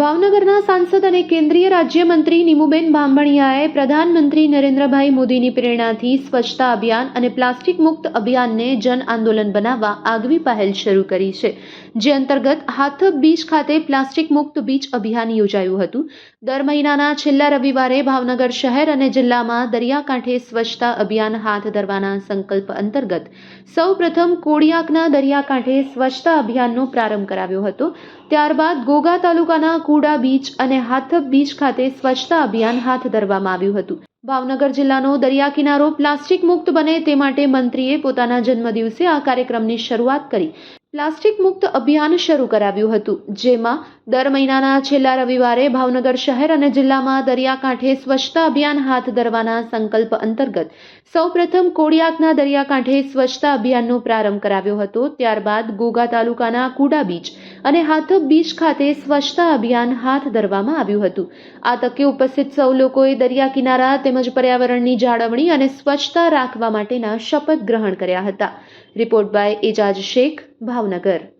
ભાવનગરના સાંસદ અને કેન્દ્રીય રાજ્યમંત્રી નીમુબેન બાંભણિયાએ પ્રધાનમંત્રી નરેન્દ્રભાઈ મોદીની પ્રેરણાથી સ્વચ્છતા અભિયાન અને પ્લાસ્ટિક મુક્ત અભિયાનને જન આંદોલન બનાવવા આગવી પહેલ શરૂ કરી છે. જે અંતર્ગત હાથબ બીચ ખાતે પ્લાસ્ટિક મુક્ત બીચ અભિયાન યોજાયું હતું. દર મહિનાના છેલ્લા રવિવારે ભાવનગર શહેર અને જિલ્લામાં દરિયાકાંઠે સ્વચ્છતા અભિયાન હાથ ધરવાના સંકલ્પ અંતર્ગત સૌપ્રથમ કોડિયાકના દરિયાકાંઠે સ્વચ્છતા અભિયાનનો પ્રારંભ કરાવ્યો હતો. ત્યારબાદ ગોગા તાલુકાના કુડા બીચ અને હાથબ બીચ ખાતે સ્વચ્છતા અભિયાન હાથ ધરવામાં આવ્યું હતું. ભાવનગર જિલ્લાનો દરિયા કિનારો પ્લાસ્ટિક મુક્ત બને તે માટે મંત્રીએ પોતાના જન્મદિવસે આ કાર્યક્રમની શરૂઆત કરી. પ્લાસ્ટિક મુક્ત અભિયાન શરૂ કરાવ્યું હતું, જેમાં દર મહિનાના છેલ્લા રવિવારે ભાવનગર શહેર અને જિલ્લામાં દરિયાકાંઠે સ્વચ્છતા અભિયાન હાથ ધરવાના સંકલ્પ અંતર્ગત સૌપ્રથમ કોડિયાકના દરિયાકાંઠે સ્વચ્છતા અભિયાનનો પ્રારંભ કરાવ્યો હતો. ત્યારબાદ ગોગા તાલુકાના કુડા બીચ અને હાથબ બીચ ખાતે સ્વચ્છતા અભિયાન હાથ ધરવામાં આવ્યું હતું. આ તકે ઉપસ્થિત સૌ લોકોએ દરિયા કિનારા તેમજ પર્યાવરણની જાળવણી અને સ્વચ્છતા રાખવા માટેના શપથ ગ્રહણ કર્યા હતા. Report by Ejaz Shaikh Bhavnagar.